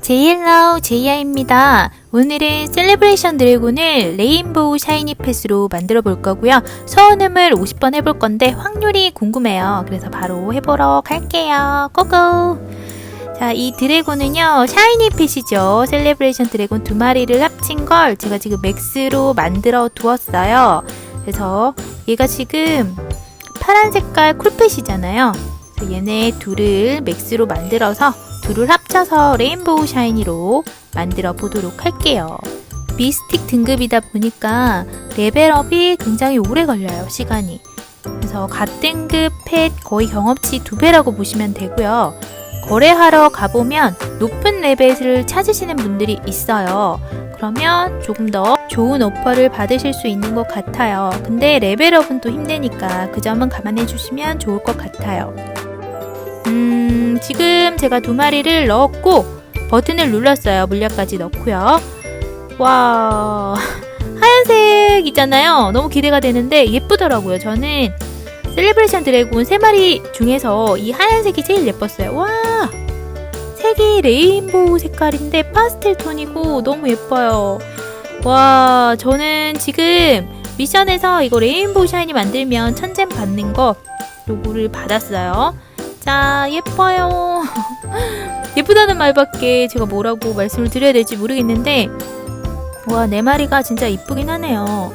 제이헬로우 제이아입니다. 오늘은 셀레브레이션 드래곤을 레인보우 샤이니 펫으로 만들어 볼 거고요. 소원음을 50번 해볼 건데 확률이 궁금해요. 그래서 바로 해보러 갈게요. 고고! 자, 이 드래곤은요, 샤이니 펫이죠. 셀레브레이션 드래곤 두 마리를 합친 걸 제가 지금 맥스로 만들어 두었어요. 그래서 얘가 지금 파란 색깔 쿨펫이잖아요. 그래서 얘네 둘을 맥스로 만들어서 둘을 합쳐서 레인보우 샤이니로 만들어 보도록 할게요. 미스틱 등급이다 보니까 레벨업이 굉장히 오래 걸려요, 시간이. 그래서 갓 등급 펫 거의 경험치 두 배라고 보시면 되고요. 거래하러 가보면 높은 레벨을 찾으시는 분들이 있어요. 그러면 조금 더 좋은 오퍼를 받으실 수 있는 것 같아요. 근데 레벨업은 또 힘드니까 그 점은 감안해 주시면 좋을 것 같아요. 음, 지금 제가 두 마리를 넣었고 버튼을 눌렀어요. 물약까지 넣고요. 와, 하얀색 있잖아요. 너무 기대가 되는데 예쁘더라고요. 저는 셀레브레이션 드래곤 세 마리 중에서 이 하얀색이 제일 예뻤어요. 와, 색이 레인보우 색깔인데 파스텔 톤이고 너무 예뻐요. 와, 저는 지금 미션에서 이거 레인보우 샤이니 만들면 천잼 받는 거 요거를 받았어요. 자, 예뻐요. 예쁘다는 말밖에 제가 뭐라고 말씀을 드려야 될지 모르겠는데, 와, 네 마리가 진짜 이쁘긴 하네요.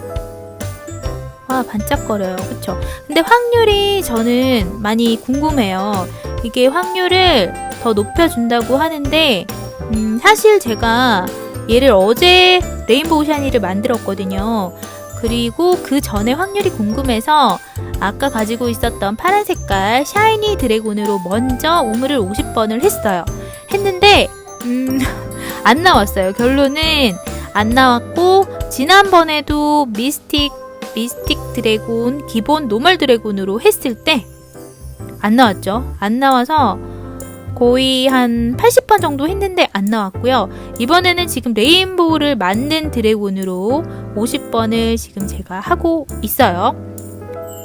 와, 반짝거려요. 그쵸? 근데 확률이 저는 많이 궁금해요. 이게 확률을 더 높여준다고 하는데, 음, 사실 제가 얘를 어제 레인보우 샤니를 만들었거든요. 그리고 그 전에 확률이 궁금해서 아까 가지고 있었던 파란 색깔 샤이니 드래곤으로 먼저 우물을 50번을 했어요. 했는데 음, 안 나왔어요. 결론은 안 나왔고 지난번에도 미스틱 미스틱 드래곤 기본 노멀 드래곤으로 했을 때 안 나왔죠. 안 나와서 거의 한 80번 정도 했는데 안 나왔고요. 이번에는 지금 레인보우를 만든 드래곤으로 50번을 지금 제가 하고 있어요.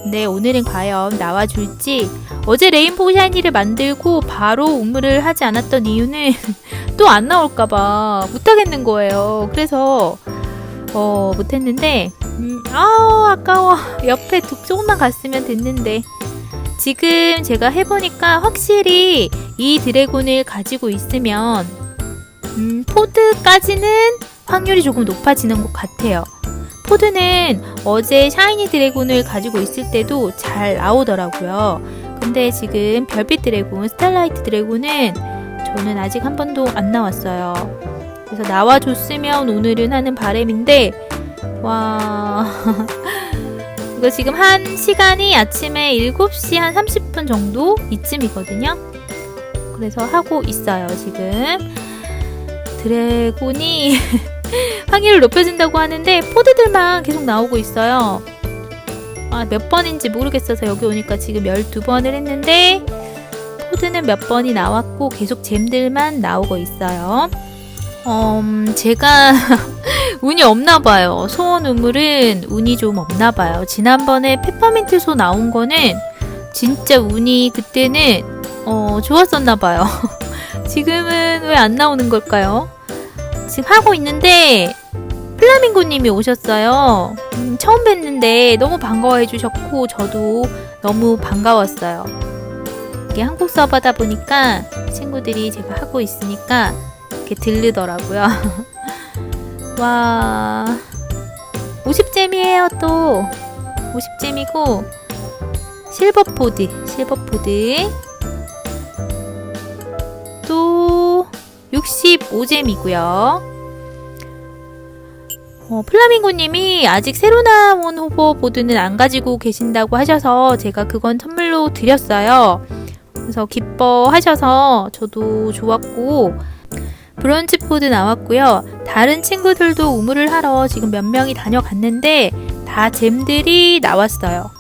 근데 오늘은 과연 나와줄지 어제 레인보우 샤이니를 만들고 바로 우물을 하지 않았던 이유는 또 안 나올까봐 못하겠는 거예요. 그래서 어 못했는데 음, 아우 아까워 옆에 두 조금만 갔으면 됐는데 지금 제가 해보니까 확실히 이 드래곤을 가지고 있으면 음, 포드까지는 확률이 조금 높아지는 것 같아요. 포드는 어제 샤이니 드래곤을 가지고 있을 때도 잘 나오더라고요. 근데 지금 별빛 드래곤, 스타라이트 드래곤은 저는 아직 한 번도 안 나왔어요. 그래서 나와줬으면 오늘은 하는 바램인데, 와. 이거 지금 한 시간이 아침에 7시 한 30분 정도 이쯤이거든요. 그래서 하고 있어요, 지금. 드래곤이 확률을 높여준다고 하는데 포드들만 계속 나오고 있어요. 아, 몇 번인지 모르겠어서 여기 오니까 지금 12번을 했는데 포드는 몇 번이 나왔고 계속 잼들만 나오고 있어요. 음, 제가 운이 없나 봐요. 소원 우물은 운이 좀 없나 봐요. 지난번에 페퍼민트 소 나온 거는 진짜 운이 그때는 어, 좋았었나 봐요. 지금은 왜 안 나오는 걸까요? 지금 하고 있는데 플라밍고님이 오셨어요. 음, 처음 뵀는데 너무 반가워해 주셨고 저도 너무 반가웠어요. 이게 한국 서버다 보니까 친구들이 제가 하고 있으니까 이렇게 들르더라고요. 와 50잼이에요 또 50잼이고 실버포드 실버포드 또 65잼이고요. 어, 플라밍고님이 아직 새로 나온 호버 보드는 안 가지고 계신다고 하셔서 제가 그건 선물로 드렸어요. 그래서 기뻐하셔서 저도 좋았고 브론즈 포드 나왔고요. 다른 친구들도 우물을 하러 지금 몇 명이 다녀갔는데 다 잼들이 나왔어요.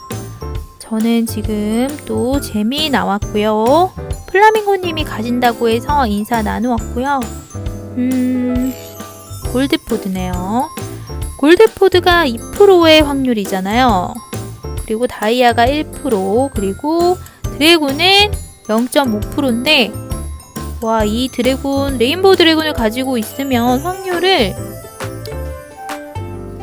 저는 지금 또 잼이 나왔고요. 플라밍고님이 가진다고 해서 인사 나누었고요. 음, 골드포드네요. 골드포드가 2%의 확률이잖아요. 그리고 다이아가 1%, 그리고 드래곤은 0.5%인데 와, 이 드래곤, 레인보우 드래곤을 가지고 있으면 확률을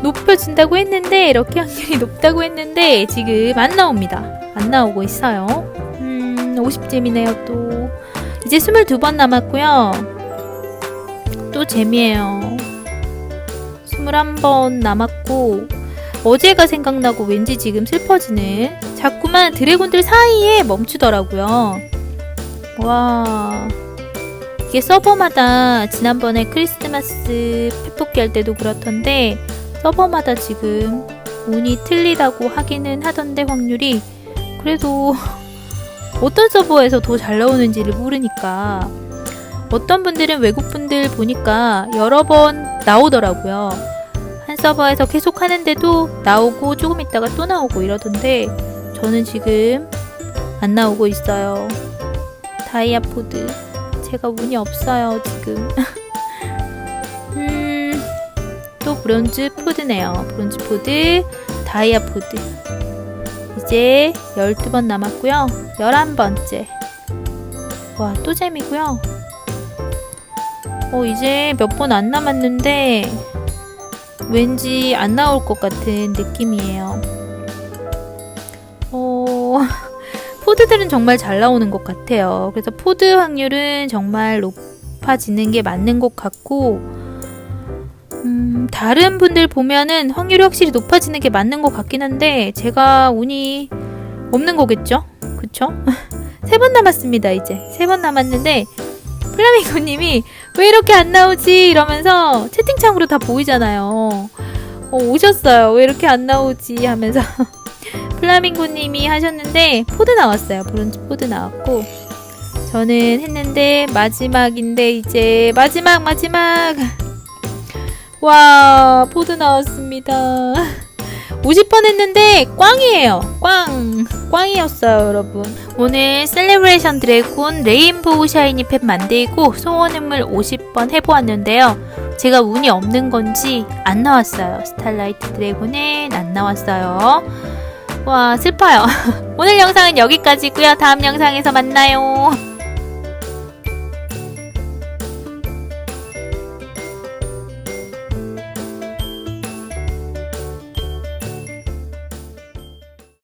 높여준다고 했는데, 이렇게 확률이 높다고 했는데, 지금 안 나옵니다. 안 나오고 있어요. 음, 50잼이네요, 또. 이제 22번 남았고요. 또 재미에요. 21번 남았고, 어제가 생각나고 왠지 지금 슬퍼지는 자꾸만 드래곤들 사이에 멈추더라고요. 와. 이게 서버마다 지난번에 크리스마스 펫뽑기 할 때도 그렇던데 서버마다 지금 운이 틀리다고 하기는 하던데 확률이 그래도 어떤 서버에서 더 잘 나오는지를 모르니까 어떤 분들은 외국 분들 보니까 여러 번 나오더라고요. 한 서버에서 계속 하는데도 나오고 조금 있다가 또 나오고 이러던데 저는 지금 안 나오고 있어요. 다이아포드. 제가 운이 없어요, 지금. 음, 또 브론즈 푸드네요. 브론즈 푸드, 다이아 푸드. 이제 12번 남았고요. 11번째. 와, 또 재미고요. 어, 이제 몇 번 안 남았는데 왠지 안 나올 것 같은 느낌이에요. 어, 포드들은 정말 잘 나오는 것 같아요. 그래서 포드 확률은 정말 높아지는 게 맞는 것 같고, 음, 다른 분들 보면은 확률이 확실히 높아지는 게 맞는 것 같긴 한데, 제가 운이 없는 거겠죠? 그쵸? 세 번 남았습니다, 이제. 세 번 남았는데, 플라밍고님이 왜 이렇게 안 나오지? 이러면서 채팅창으로 다 보이잖아요. 어, 오셨어요. 왜 이렇게 안 나오지? 하면서. 플라밍고님이 하셨는데 포드 나왔어요. 브론즈 포드 나왔고 저는 했는데 마지막인데 이제 마지막 마지막 와 포드 나왔습니다. 50번 했는데 꽝이에요. 꽝 꽝이었어요, 여러분. 오늘 셀레브레이션 드래곤 레인보우 샤이니 펫 만들고 소원음을 50번 해보았는데요. 제가 운이 없는 건지 안 나왔어요. 스탈라이트 드래곤은 안 나왔어요. 와, 슬퍼요. 오늘 영상은 여기까지고요. 다음 영상에서 만나요.